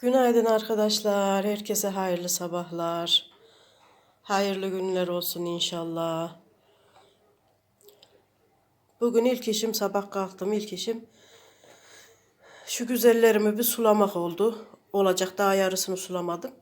Günaydın arkadaşlar. Herkese hayırlı sabahlar. Hayırlı günler olsun inşallah. Bugün ilk işim sabah kalktım. ilk işim şu güzellerimi bir sulamak oldu. Olacak daha yarısını sulamadım.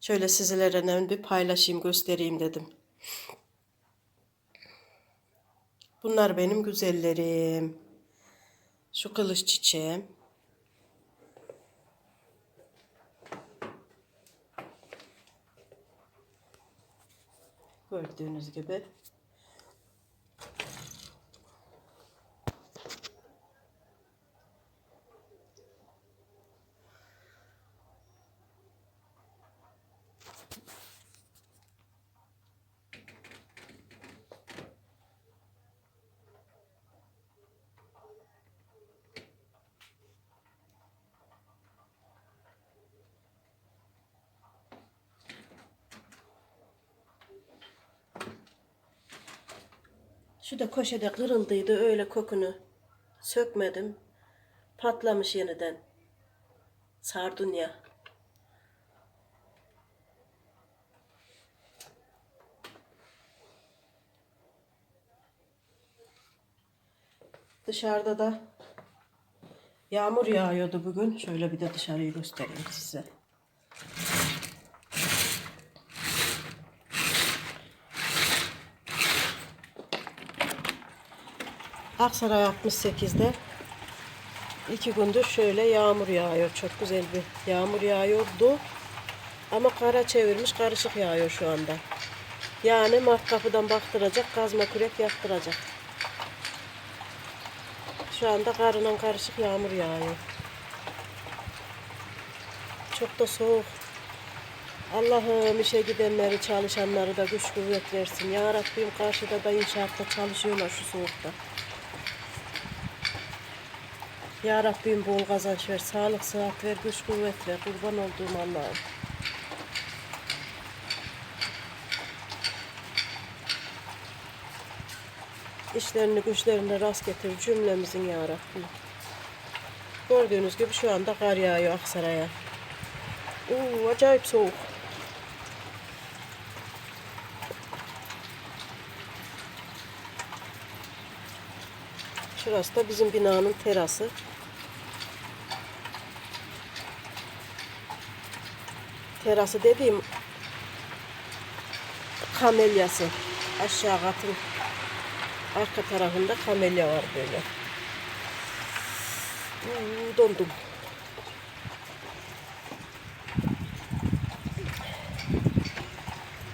Şöyle sizlerle bir paylaşayım, göstereyim dedim. Bunlar benim güzellerim. Şu kılıç çiçeğim. Gördüğünüz gibi. Şu da köşede kırıldıydı öyle kokunu sökmedim. Patlamış yeniden. Sardunya. Dışarıda da yağmur yağıyordu bugün. Şöyle bir de dışarıyı göstereyim size. Aksaray 68'de iki gündür şöyle yağmur yağıyor. Çok güzel bir yağmur yağıyordu. Ama kara çevirmiş karışık yağıyor şu anda. Yani kapıdan baktıracak, kazma kürek yaktıracak. Şu anda karından karışık yağmur yağıyor. Çok da soğuk. Allah'ım işe gidenleri, çalışanları da güç kuvvet versin. Ya Rabbim karşıda da inşaatta çalışıyorlar şu soğukta. Ya Rabbim bol kazanç ver, sağlık, sıhhat ver, güç kuvvet ver. Kurban olduğum Allah'ım. İşlerini güçlerinde rast getir cümlemizin ya Rabbim. Gördüğünüz gibi şu anda kar yağıyor Aksaray'a. Oo, acayip soğuk. Şurası da bizim binanın terası. Terası dediğim kamelyası. Aşağı katın arka tarafında kamelya var böyle. Oo, dondum.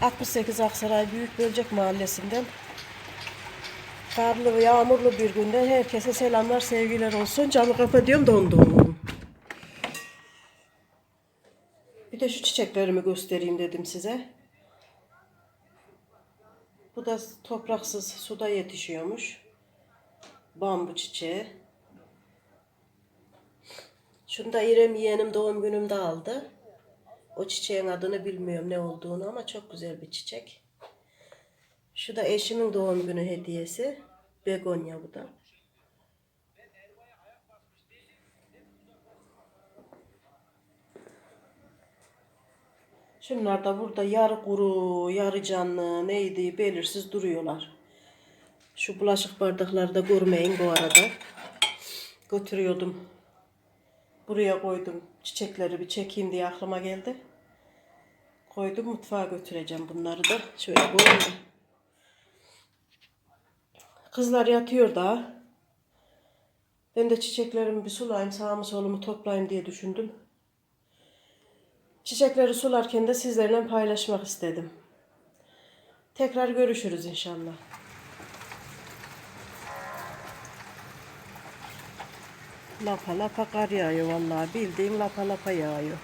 ...68 Aksaray Büyük Bölcek Mahallesi'nden... ...karlı ve yağmurlu bir günden herkese selamlar, sevgiler olsun. Camı kapatıyorum, dondum. Bir de şu çiçeklerimi göstereyim dedim size. Bu da topraksız suda yetişiyormuş. Bambu çiçeği. Şunu da İrem yeğenim doğum günümde aldı. O çiçeğin adını bilmiyorum ne olduğunu ama çok güzel bir çiçek. Şu da eşimin doğum günü hediyesi. Begonya bu da. Şunlar da burada yarı kuru, yarı canlı neydi belirsiz duruyorlar. Şu bulaşık bardakları da görmeyin bu arada. Götürüyordum. Buraya koydum. Çiçekleri bir çekeyim diye aklıma geldi. Koydum mutfağa götüreceğim bunları da. Şöyle koydum. Kızlar yatıyor daha. Ben de çiçeklerimi bir sulayayım, sağımı solumu toplayayım diye düşündüm. Çiçekleri sularken de sizlerle paylaşmak istedim. Tekrar görüşürüz inşallah. Lapa lapa kar yağıyor vallahi bildiğin lapa lapa yağıyor.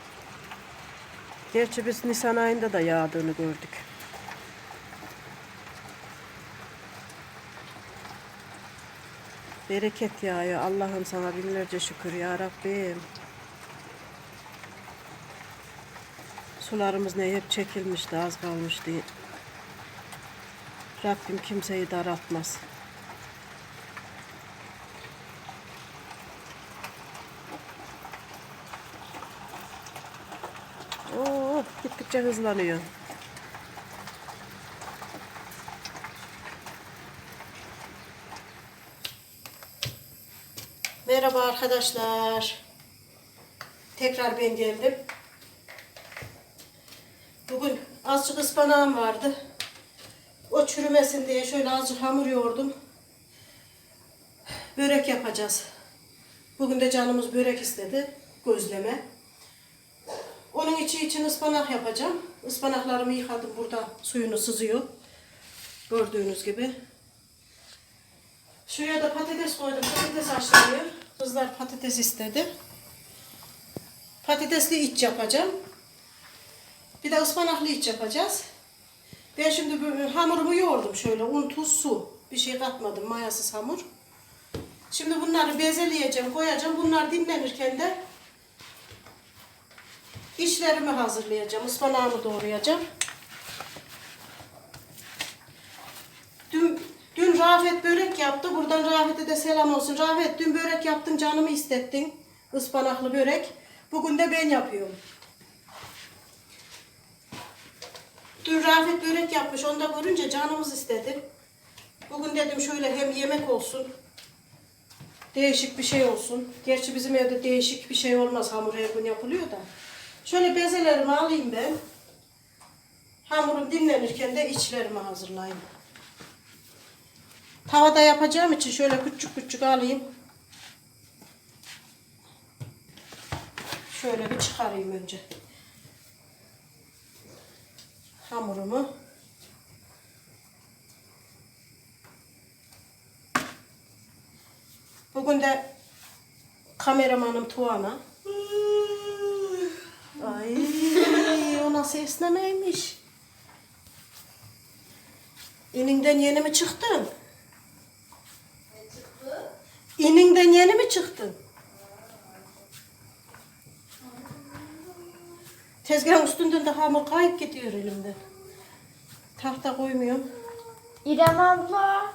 Gerçi biz Nisan ayında da yağdığını gördük. Bereket yağıyor. Allah'ım sana binlerce şükür ya Rabbim. Sularımız ne hep çekilmişti, az kalmıştı. Rabbim kimseyi daraltmaz. Gittikçe hızlanıyor. Merhaba arkadaşlar. Tekrar ben geldim. Bugün azıcık ıspanağım vardı. O çürümesin diye şöyle azıcık hamur yoğurdum. Börek yapacağız. Bugün de canımız börek istedi. Gözleme. Onun içi için ıspanak yapacağım. Ispanaklarımı yıkadım burada. Suyunu sızıyor. Gördüğünüz gibi. Şuraya da patates koydum. Patates haşlanıyor. Kızlar patates istedi. Patatesli iç yapacağım. Bir de ıspanaklı iç yapacağız. Ben şimdi bu hamurumu yoğurdum şöyle. Un, tuz, su. Bir şey katmadım. Mayasız hamur. Şimdi bunları bezeleyeceğim, koyacağım. Bunlar dinlenirken de işlerimi hazırlayacağım. Ispanağımı doğrayacağım. Dün, dün Rafet börek yaptı. Buradan Rafet'e de selam olsun. Rafet dün börek yaptın canımı istettin. Ispanaklı börek. Bugün de ben yapıyorum. Dün Rafet börek yapmış. Onu da görünce canımız istedi. Bugün dedim şöyle hem yemek olsun. Değişik bir şey olsun. Gerçi bizim evde değişik bir şey olmaz. Hamur her gün yapılıyor da. Şöyle bezelerimi alayım ben. Hamurum dinlenirken de içlerimi hazırlayayım. Tavada yapacağım için şöyle küçük küçük alayım. Şöyle bir çıkarayım önce. Hamurumu. Bugün de kameramanım Tuana. Ay o nasıl esnemeymiş. İninden yeni mi çıktın? İninden yeni mi çıktın? Tezgahın üstünden de hamur kayıp gidiyor elimden. Tahta koymuyorum. İrem abla.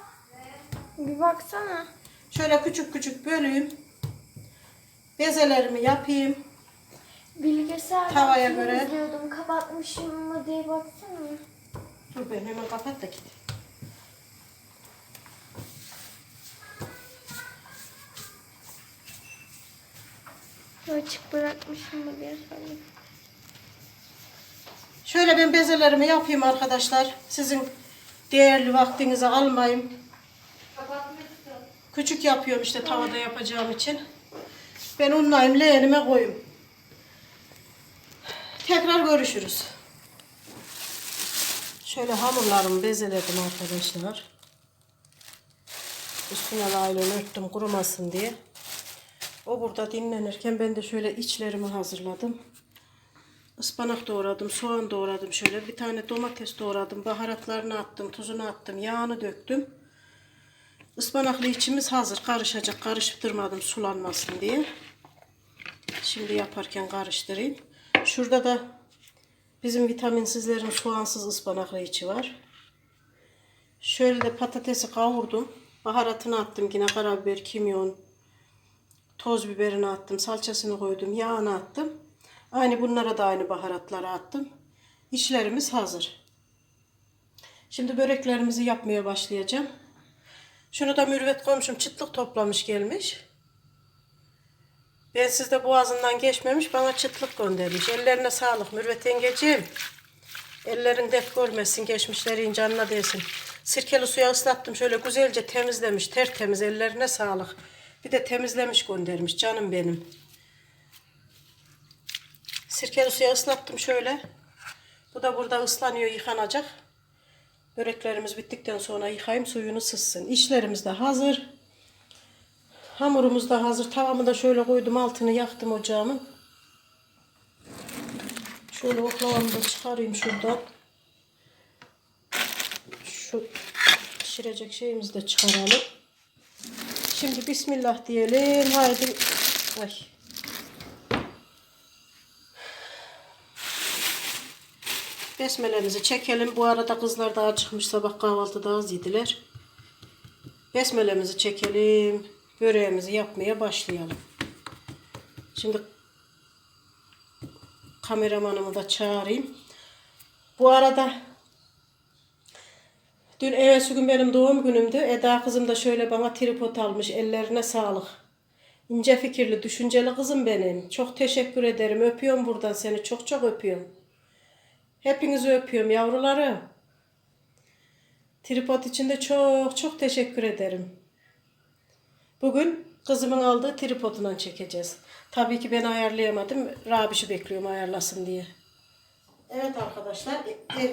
Bir baksana. Şöyle küçük küçük böleyim. Bezelerimi yapayım. Bilgisayarda Tavaya göre. izliyordum. Kapatmışım mı diye baksana. Dur ben hemen kapat da git. Açık bırakmışım mı diye sorayım. Şöyle ben bezelerimi yapayım arkadaşlar. Sizin değerli vaktinizi almayayım. Küçük yapıyorum işte tavada yapacağım için. Ben unlayayım leğenime koyayım. Tekrar görüşürüz. Şöyle hamurlarımı bezeledim arkadaşlar. Üstüne laylon örttüm kurumasın diye. O burada dinlenirken ben de şöyle içlerimi hazırladım. Ispanak doğradım, soğan doğradım şöyle. Bir tane domates doğradım, baharatlarını attım, tuzunu attım, yağını döktüm. Ispanaklı içimiz hazır. Karışacak. Karıştırmadım sulanmasın diye. Şimdi yaparken karıştırayım. Şurada da bizim vitaminsizlerin soğansız ıspanaklı içi var. Şöyle de patatesi kavurdum. Baharatını attım. Yine karabiber, kimyon, toz biberini attım. Salçasını koydum. Yağını attım. Aynı bunlara da aynı baharatları attım. İçlerimiz hazır. Şimdi böreklerimizi yapmaya başlayacağım. Şunu da mürvet komşum çıtlık toplamış gelmiş. Ben sizde boğazından geçmemiş bana çıtlık göndermiş. Ellerine sağlık mürvet yengeciğim. Ellerin dert görmesin geçmişlerin canına değsin. Sirkeli suya ıslattım şöyle güzelce temizlemiş tertemiz ellerine sağlık. Bir de temizlemiş göndermiş canım benim. Sirkeli suya ıslattım şöyle. Bu da burada ıslanıyor yıkanacak. Böreklerimiz bittikten sonra yıkayayım suyunu sızsın. İşlerimiz de hazır. Hamurumuz da hazır. Tavamı da şöyle koydum altını yaktım ocağımın. Şöyle oklavamı da çıkarayım şuradan. Şu pişirecek şeyimizi de çıkaralım. Şimdi Bismillah diyelim. Haydi. Ay. Besmelemizi çekelim. Bu arada kızlar daha çıkmış sabah kahvaltıda az yediler. Besmelemizi çekelim. Böreğimizi yapmaya başlayalım. Şimdi kameramanımı da çağırayım. Bu arada dün evvelsi gün benim doğum günümdü. Eda kızım da şöyle bana tripod almış. Ellerine sağlık. İnce fikirli, düşünceli kızım benim. Çok teşekkür ederim. Öpüyorum buradan seni. Çok çok öpüyorum. Hepinizi öpüyorum yavrularım. Tripod için de çok çok teşekkür ederim. Bugün kızımın aldığı tripodundan çekeceğiz. Tabii ki ben ayarlayamadım. Rabiş'i bekliyorum ayarlasın diye. Evet arkadaşlar. E,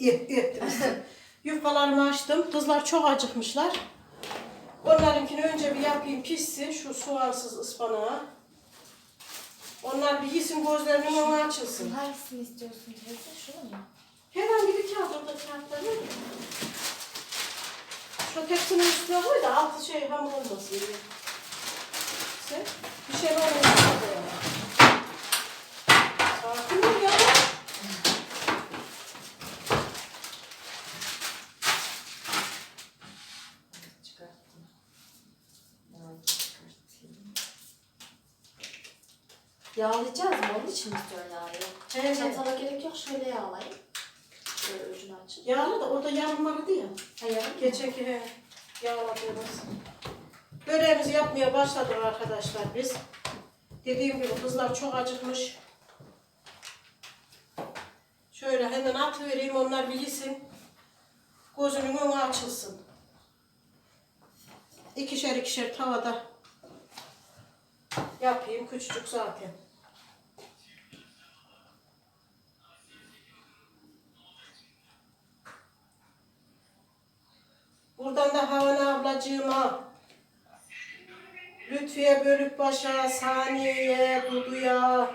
e, e, Yufkalarımı açtım. Kızlar çok acıkmışlar. Onlarınkini önce bir yapayım pişsin. Şu soğansız ıspanağı. Onlar bir yesin gözlerinin önü açılsın. Hangisini istiyorsun teyze? Şunu mu? Herhangi bir kağıt orada kağıtlar var mı? Şu tepsinin üstüne koy da altı şey hamur olmasın diye. Sen bir şey olmasın diye. Sakin ol ya. Çıkarttım. Yağ çıkartayım. Yağlayacağız mı? Onun için mi istiyorsun yağı? Evet. Çatala gerek yok. Şöyle yağlayayım. Şöyle ucunu açın. Yağlı da orada yarılmadı ya. Hayır. Geçenki he, yağladığımız. Böreğimizi yapmaya başladık arkadaşlar biz. Dediğim gibi kızlar çok acıkmış. Şöyle hemen atıvereyim onlar bir yesin. Gözünün önü açılsın. İkişer ikişer tavada yapayım. Küçücük zaten. Buradan da Havana ablacığıma, Lütfiye Bölükbaş'a, Saniye'ye, Dudu'ya,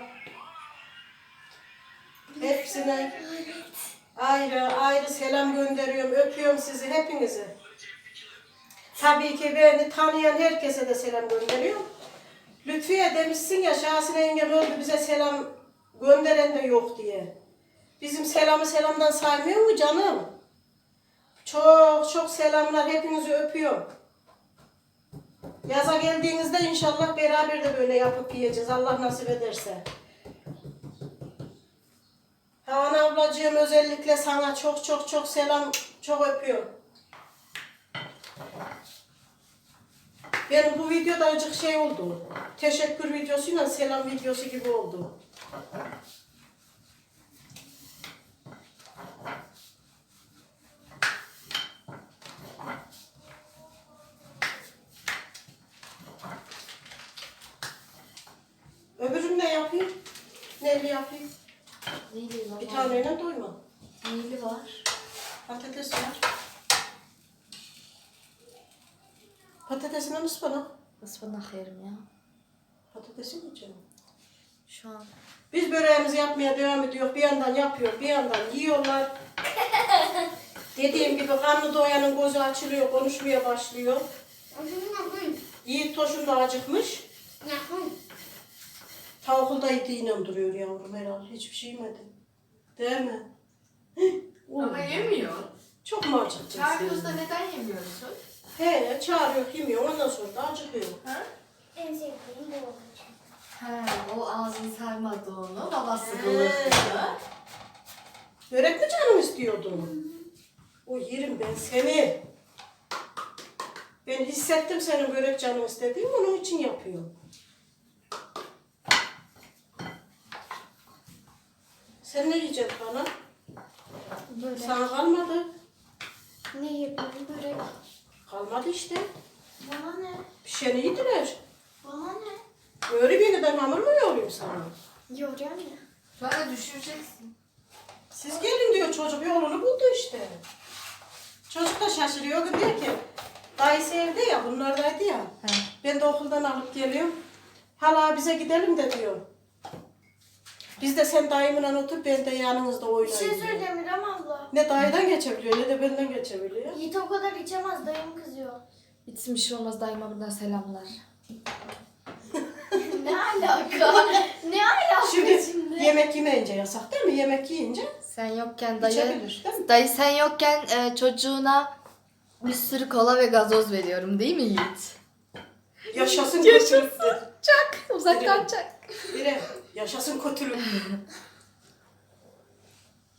hepsine ayrı ayrı selam gönderiyorum. Öpüyorum sizi hepinizi. Tabii ki beni tanıyan herkese de selam gönderiyorum. Lütfiye demişsin ya Şahsine engel oldu bize selam gönderen de yok diye. Bizim selamı selamdan saymıyor mu canım? Çok çok selamlar. Hepinizi öpüyorum. Yaza geldiğinizde inşallah beraber de böyle yapıp yiyeceğiz. Allah nasip ederse. Havan ablacığım özellikle sana çok çok çok selam, çok öpüyorum. Benim bu videoda acık şey oldu. Teşekkür videosuyla selam videosu gibi oldu. 50 yapayım. Neyli var? Bir taneyle doyma. Neyli var? Patates var. Patatesinden ıspanak. Ispanak yerim ya. Patatesi mi canım? Şu an. Biz böreğimizi yapmaya devam ediyor. Bir yandan yapıyor, bir yandan yiyorlar. Dediğim gibi kanlı doyanın gözü açılıyor, konuşmaya başlıyor. Yiğit Toş'un da acıkmış. Tavuklu da yediğine duruyor yavrum herhalde. Hiçbir şey yemedi. Değil mi? Ama yemiyor. Çok mu acıktın sen? neden yemiyorsun? He, çağırıyor, yemiyor. Ondan sonra da acıkıyor. Ha? En sevdiğim bu olacak. He, o ağzını sarmadı onu. Babası He. Börek mi canım istiyordu? O yerim ben seni. Ben hissettim senin börek canım istediğini onun için yapıyorum. Sen ne yiyeceksin bana? Börek. Sana kalmadı. Ne yapayım börek? Kalmadı işte. Bana ne? Pişeni yediler. Bana ne? Öyle beni ben hamur mu yoğurayım sana? Yoruyor ya. Sonra düşüreceksin. Siz gelin diyor çocuk yolunu buldu işte. Çocuk da şaşırıyor diyor ki dayısı evde ya bunlardaydı ya. Ben de okuldan alıp geliyorum. Hala bize gidelim de diyor. Biz de sen dayımla otur ben de yanınızda Bir oynayayım. şey diyor. söyleyeceğim İrem abla. Ne dayıdan geçebiliyor ne de benden geçebiliyor. Yiğit o kadar içemez dayım kızıyor. İçsin bir şey olmaz daima buradan selamlar. ne alaka? ne alaka Şimdi, şimdi? yemek yemeyince yasak değil mi? Yemek yiyince Sen yokken dayı... içebilir değil mi? Dayı sen yokken e, çocuğuna bir sürü kola ve gazoz veriyorum değil mi Yiğit? Yaşasın Yaşasın. Çak. Uzaktan çak. Bire, yaşasın kötülük.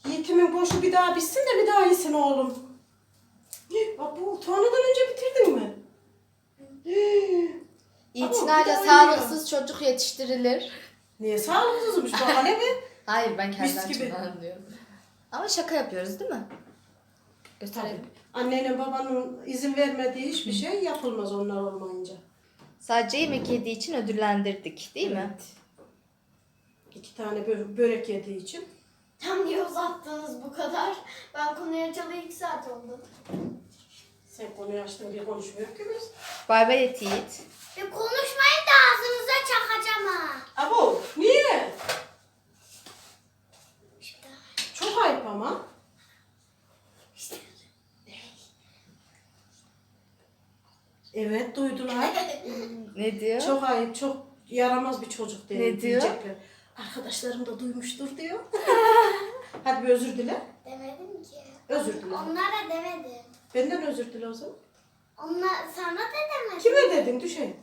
Yiğitimin boşu bir daha bitsin de bir daha yesin oğlum. Bu tuğanadan önce bitirdin mi? İtinayla Ama bir sağlıksız çocuk yetiştirilir. Niye sağlıksızmış bak ne mi? Hayır ben Mis gibi. diyorum. Ama şaka yapıyoruz değil mi? Gösterelim. Annenin babanın izin vermediği hiçbir şey yapılmaz onlar olmayınca. Sadece yemek yediği için ödüllendirdik değil mi? Evet. İki tane bö- börek yediği için. Tam niye uzattınız bu kadar? Ben konuyu açalı iki saat oldu. Sen konuyu açtın diye konuşmuyor ki biz. Bay bay et Yiğit. Ve konuşmayın da ağzınıza çakacağım ha. Abo niye? İşte. Çok ayıp ama. Evet duydular. Ne diyor? Çok ayıp, çok yaramaz bir çocuk diye Ne diyor? diyecekler. Arkadaşlarım da duymuştur diyor. Hadi bir özür dile. Demedim ki. Özür dile. Onlara demedim. Benden özür dile o zaman. Onlar sana da demedim. Kime dedin düşeyim?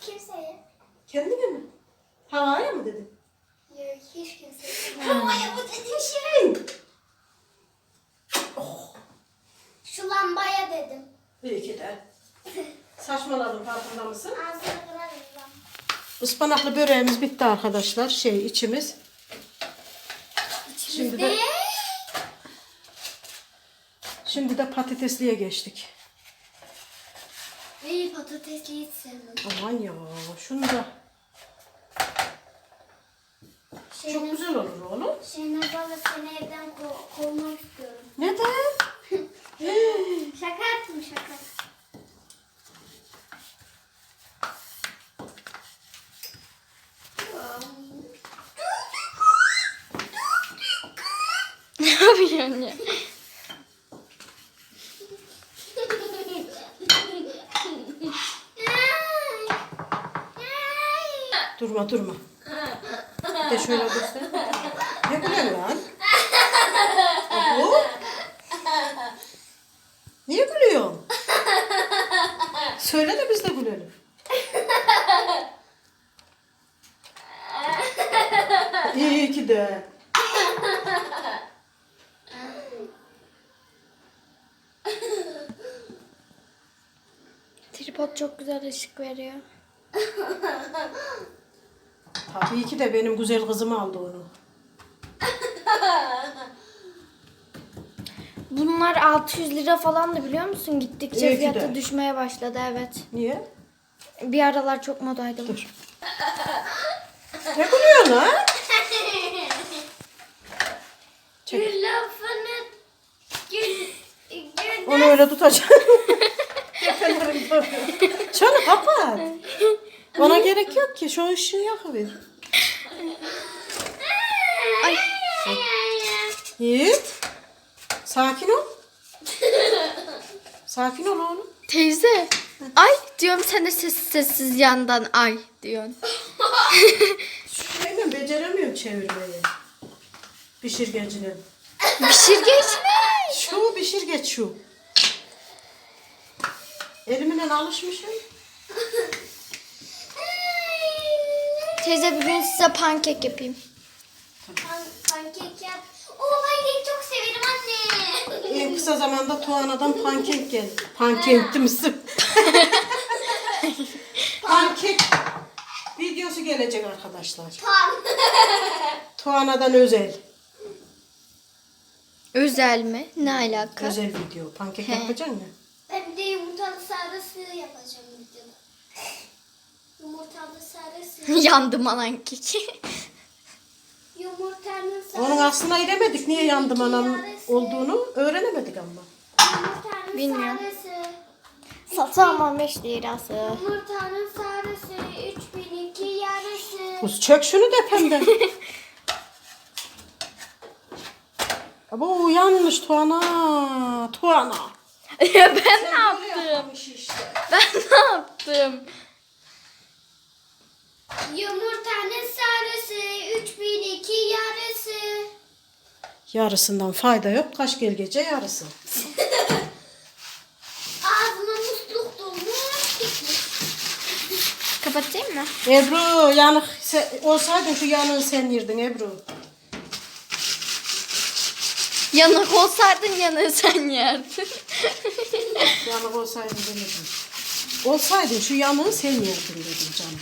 Kimseye. Kendine mi? Havaya mı dedin? Yok hiç kimseye. Havaya bu dediğin şey. Şu lambaya dedim. İyi ki de. Saçmaladın farkında mısın? Ağzını kırarım. Ispanaklı böreğimiz bitti arkadaşlar. Şey içimiz. Şimdi de, şimdi de patatesliye geçtik. bir patatesli hiç sevmem. Aman ya şunu da çok Şeyine, güzel olur oğlum. şeyine bana seni evden ko- kovmak istiyorum. Neden? Şaka yaptım şaka. Ne yapıyorsun ya? Durma durma. Bir de şöyle göster. Ne gülüyorsun lan? Abu? Niye gülüyorsun? Söyle de biz de gülelim. İyi ki de. Tripod çok güzel ışık veriyor. Tabii ki de benim güzel kızım aldı onu. Bunlar 600 lira falan da biliyor musun? Gittikçe İyi ki fiyatı de. düşmeye başladı evet. Niye? Bir aralar çok modaydı. Dur. ne gülüyorsun lan? Çek. Lafını gül gül Onu öyle tutacaksın. Efendim, dur. Şunu kapat. Bana gerek yok ki. Şu ışığı yakıver. Ay. Yiğit. Sakin ol. Sakin ol oğlum. Teyze. Ay diyorum sen de sessiz sessiz yandan ay diyorsun. Şeyle beceremiyorum çevirmeyi. Pişirgecinin. Pişirgeç mi? Şu pişirgeç şu. Elimle alışmışım. Teyze bugün size pankek yapayım. Pan- pankek yap. Oo pankek çok severim anne. En kısa zamanda Tuana'dan pankek geldi. Pankekti misin? pankek videosu gelecek arkadaşlar. Pan. Tuana'dan özel. Özel mi? Ne alaka? Özel video. Pankek He. yapacaksın ya. Ben de yumurtalı sarısı yapacağım. Yumurtalı sarısı. Yandım anan keki. Yumurtanın sarısı. Onun aslına giremedik. Niye yandım anam olduğunu öğrenemedik ama. Yumurtanın Bilmiyorum. sarısı. Satsam 15 lirası. Yumurtanın sarısı. 3002 yarısı. Kız çök şunu tepemden. Abo yanlış Tuana. Tuana. ben ne yaptım? işte. Ben ne yaptım? Yumurtanın sarısı. 3002 yarısı. Yarısından fayda yok. Kaç gel gece yarısı. Ağzıma musluk dolmuş. gitmiş. kapatayım mı? Ebru yanık se- olsaydın şu yanığı sen yerdin Ebru. Yanık olsaydın yanığı sen yerdin. Yanık olsaydın demedim. Olsaydın şu yanığı sen yerdin dedim canım.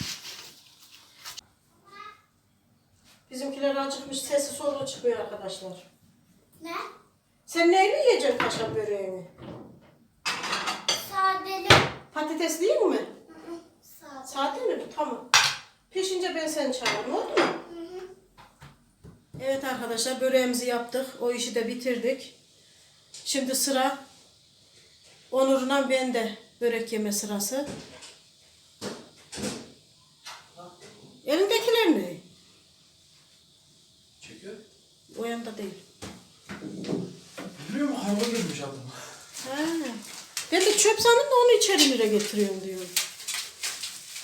Bizimkiler acıkmış sesi solu çıkıyor arkadaşlar. Ne? Sen neyle yiyeceksin kaşar böreğini? Sadeli. Patates değil mi? Sade. Sade mi? Tamam. Pişince ben seni çağırırım oldu mu? Evet arkadaşlar böreğimizi yaptık. O işi de bitirdik. Şimdi sıra Onur'una ben de börek yeme sırası. Elindekiler ne? Çekiyor. O yanda değil. Biliyor musun? Harba girmiş adam. Ha. Ben de çöp sandım da onu içerilere getiriyorum diyor.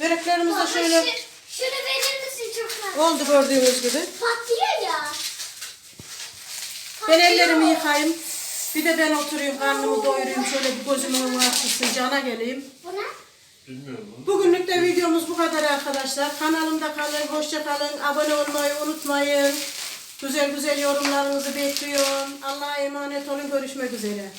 Böreklerimiz de şöyle Şunu, şunu verir misin çok fazla? oldu gördüğünüz gibi. Patlıyor ya. Ben ellerimi yıkayayım. Bir de ben oturayım, karnımı doyurayım. Şöyle bir gözümün açılsın, cana geleyim. Bu ne? Bilmiyorum lan. Bugünlük de videomuz bu kadar arkadaşlar. Kanalımda kalın, hoşça kalın. Abone olmayı unutmayın. Güzel güzel yorumlarınızı bekliyorum. Allah'a emanet olun. Görüşmek üzere.